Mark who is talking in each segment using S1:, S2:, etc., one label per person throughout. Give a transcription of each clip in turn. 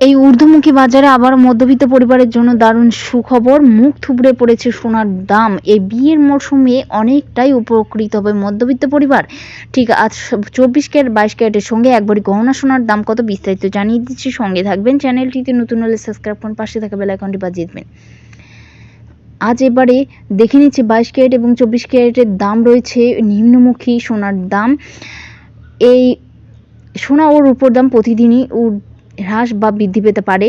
S1: এই ঊর্ধ্বমুখী বাজারে আবার মধ্যবিত্ত পরিবারের জন্য দারুণ সুখবর। মুখ থুবড়ে পড়েছে সোনার দাম। এই বিয়ের মরশুমে অনেকটাই উপকৃত হবে মধ্যবিত্ত পরিবার। ঠিক আজ চব্বিশ ক্যারেট, বাইশ ক্যারেটের সঙ্গে একবারই গহনা সোনার দাম কত বিস্তারিত জানিয়ে দিচ্ছি। সঙ্গে থাকবেন চ্যানেলটিতে নতুন হলে সাবস্ক্রাইব করুন, পাশে থাকা বেল আইকনটি বাজিয়ে দেবেন। আজ এবারে দেখে নিচ্ছি বাইশ ক্যারেট এবং চব্বিশ ক্যারেটের দাম রয়েছে নিম্নমুখী সোনার দাম। এই সোনা ও রূপোর দাম প্রতিদিনই হ্রাস বা বৃদ্ধি পেতে পারে।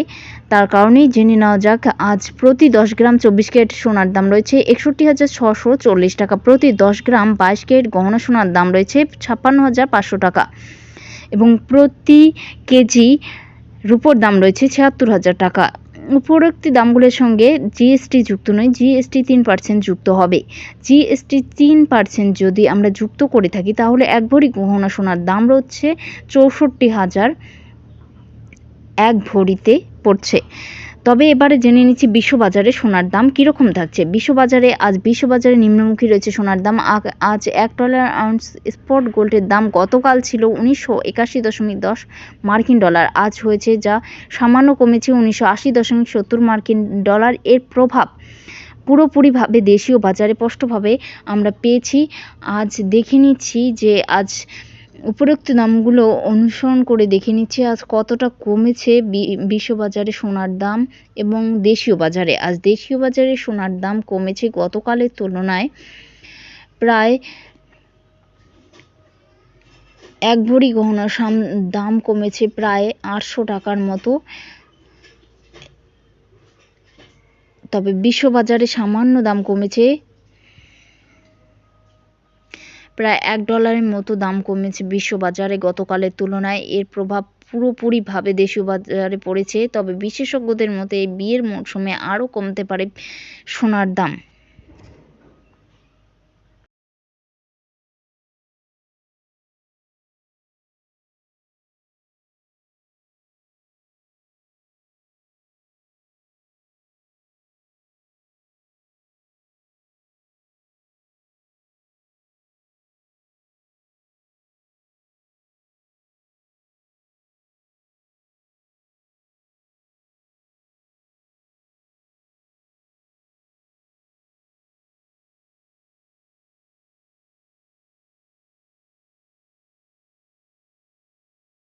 S1: তার কারণেই জেনে নেওয়া যাক, আজ প্রতি দশ গ্রাম চব্বিশ ক্যারেট সোনার দাম রয়েছে একষট্টি হাজার ছশো চল্লিশ টাকা। প্রতি দশ গ্রাম বাইশ ক্যারেট গহনা সোনার দাম রয়েছে ছাপ্পান্ন হাজার পাঁচশো টাকা। এবং প্রতি কেজি রূপোর দাম রয়েছে ছিয়াত্তর হাজার টাকা। উপরোক্তি দামগুলোর সঙ্গে জিএসটি যুক্ত নয় জিএসটি তিন পার্সেন্ট যুক্ত হবে। জিএসটি তিন পার্সেন্ট যদি আমরা যুক্ত করে থাকি, তাহলে এক ভরি গহনা সোনার দাম রয়েছে চৌষট্টি হাজার এক ভরিতে পড়ছে। তবে এবারে জেনে নিচ্ছি বিশ্ববাজারে সোনার দাম কীরকম থাকছে। বিশ্ববাজারে আজ বিশ্ববাজারে নিম্নমুখী রয়েছে সোনার দাম। আজ এক ডলার আউন্স স্পট গোল্ডের দাম গতকাল ছিল উনিশশো একাশি দশমিক দশ মার্কিন ডলার। আজ হয়েছে যা সামান্য কমেছে উনিশশো আশি দশমিক সত্তর মার্কিন ডলার এর প্রভাব। পুরোপুরিভাবে দেশীয় বাজারে স্পষ্টভাবে আমরা পেয়েছি। আজ দেখে নিচ্ছি যে আজ উপরোক্ত দামগুলো অনুসরণ করে দেখে নিচ্ছি। আজ কতটা কমেছে বিশ্ববাজারে সোনার দাম এবং দেশীয় বাজারে। আজ দেশীয় বাজারে সোনার দাম কমেছে গতকালের তুলনায় প্রায় এক ভরি গহনার দাম কমেছে প্রায় আটশো টাকার মতো। তবে বিশ্ববাজারে সামান্য দাম কমেছে প্রায় এক ডলারের মতো দাম কমেছে বিশ্ববাজারে। গতকালের তুলনায় এর প্রভাব পুরোপুরিভাবে দেশীয় বাজারে পড়েছে, তবে বিশেষজ্ঞদের মতে বিয়ের মরশুমে আরও কমতে পারে সোনার দাম।